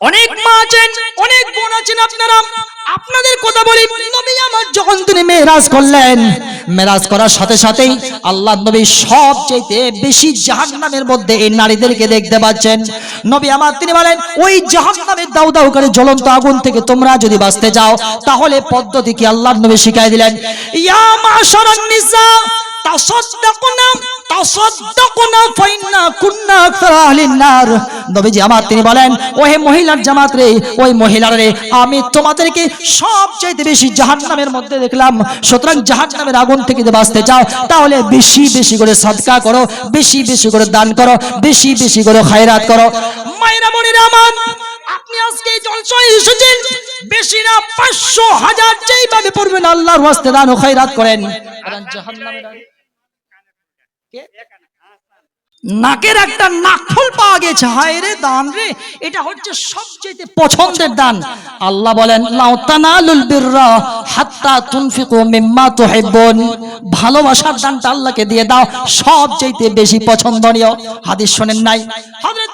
অনেক মা আছেন, অনেক বোন আছেন আপনারা। আপনাদের কথা বলি, নবী আমার যখন তিনি মেরাজ করলেন মেরাজ করার সাথে সাথেই আল্লাহ নবী সবচেয়ে বেশি জাহান্নামের মধ্যে এই নারীদেরকে দেখতে পাচ্ছেন। নবী আমার, তিনি বলেন, ওই জাহান্নামের দাউ দাউ করে জ্বলন্ত আগুন থেকে তোমরা যদি বাঁচতে যাও তাহলে পদ্ধতি কি আল্লাহ নবী শিখাই দিলেন? ইয়া মাশারান নিসা, তাসাদদাকুনা নবীজি মহিলার জামাত রে, ওই মহিলার রে, আমি তোমাদেরকে বেশি মধ্যে দেখলাম। সুতরাং আগুন থেকে তাহলে বেশি করে করো, বেশি বেশি করে দান করো, বেশি বেশি করে খায়রাত করো। মায়েরা, বোনেরা আমার, আপনি আজকে এসেছেন, বেশি না, পাঁচশো হাজার যেইভাবে পড়বেন, আল্লাহর ওয়াস্তে দান ও খায়রাত করেন? নাকের একটা নাকফুল পাওয়া গেছে। হায় রে দান রে, এটা হচ্ছে সবচেয়ে পছন্দের দান। আল্লাহ বলেন, লাউ তানালুল বিররা হাত্তা তুনফিকু মিম্মা তুহিব্বুন। ভালোবাসার দানটা আল্লাহকে দিয়ে দাও সবচেয়ে বেশি পছন্দনীয়। হাদিস শোনেন নাই? হযরত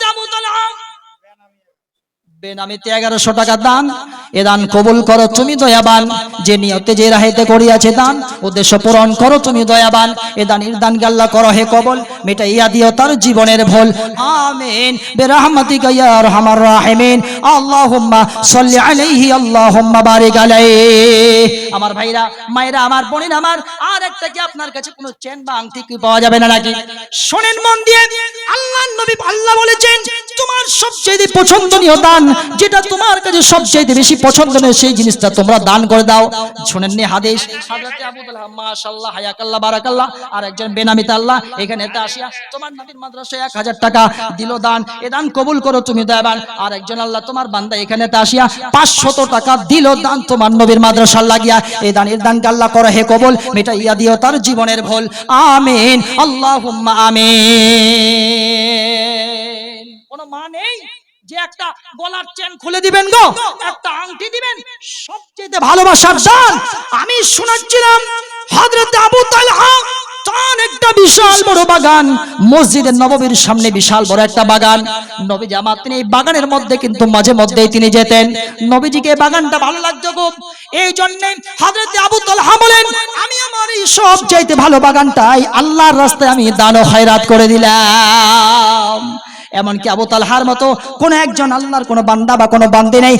বেনামিতে এগারোশো টাকা দান। এ দান কবুল করো, তুমি দয়াবান। যে নিয়তে যে রাহেতে করিয়াছে দান উদ্দেশ্য পূরণ করো, তুমি দয়াবান। এ দান ইরদান গাল্লা করো হে কবল মেটা ইয়া দিও তার জীবনের ভুল। আমিন। বেরাহমতি ইয়া আরহামার রাহিমিন। আল্লাহুম্মা সাল্লি আলাইহি, আল্লাহুম্মা বারিক আলাইহি। আমার ভাইরা, মায়েরা, আমার বোনের, আমার আর একটা কি আপনার কাছে কোনো চেন বা আংটি কি পাওয়া যাবে না নাকি? শোনেন মন দিয়ে আল্লাহ নবী আল্লাহ বলেছেন, তোমার সবচেয়ে পছন্দনীয় দান, যেটা তোমার কাছে সবচেয়ে বেশি পছন্দনীয়, সেই জিনিসটা তোমরা দান করে দাও। শুনেননি হাদিস? হযরত আবু তালহা, মাশাআল্লাহ, হায়াকাল্লাহ, বারাকাল্লাহ আর একজন বেনামিতে আল্লাহ এখানে এতে আসিয়া, তোমার নবীর মাদ্রাসায় 1000 টাকা দিল দান, এ দান কবুল করো তুমি দয়াবান। আর একজন আল্লাহ, তোমার বান্দা এখানে এতে আসিয়া 500 টাকা দিল দান তোমার নবীর মাদ্রাসা লাগিয়া। এই দানের দান আল্লাহ করো? হে কবুল দিও তার জীবনের ভুল। আমিন। আল্লাহুম্মা আমিন। মা নেই যে একটা গলার চেন খুলে দিবেন গো, একটা আংটি দিবেন। সবচেয়ে ভালোবাসার দান আমি শোনাচ্ছিলাম আবু তালহা একটা বিশাল বড় বাগান। মসজিদের নববীর সামনে বিশাল বড় একটা বাগান। নবী জামাত তিনি বাগানের মধ্যে কিন্তু মাঝে মধ্যেই তিনি যেতেন। নবীজিকে বাগানটা ভালো লাগতো গো এই জন্যে হাজরতে আবু তালহা বলেন, আমি আমার এই সব চাইতে ভালো বাগানটাই আল্লাহর রাস্তায় আমি দান হয়রাত করে দিলাম। এমনকি আবু তালহার মতো কোন একজন আল্লাহর কোনো বান্দা বা কোনো বান্দি নেই।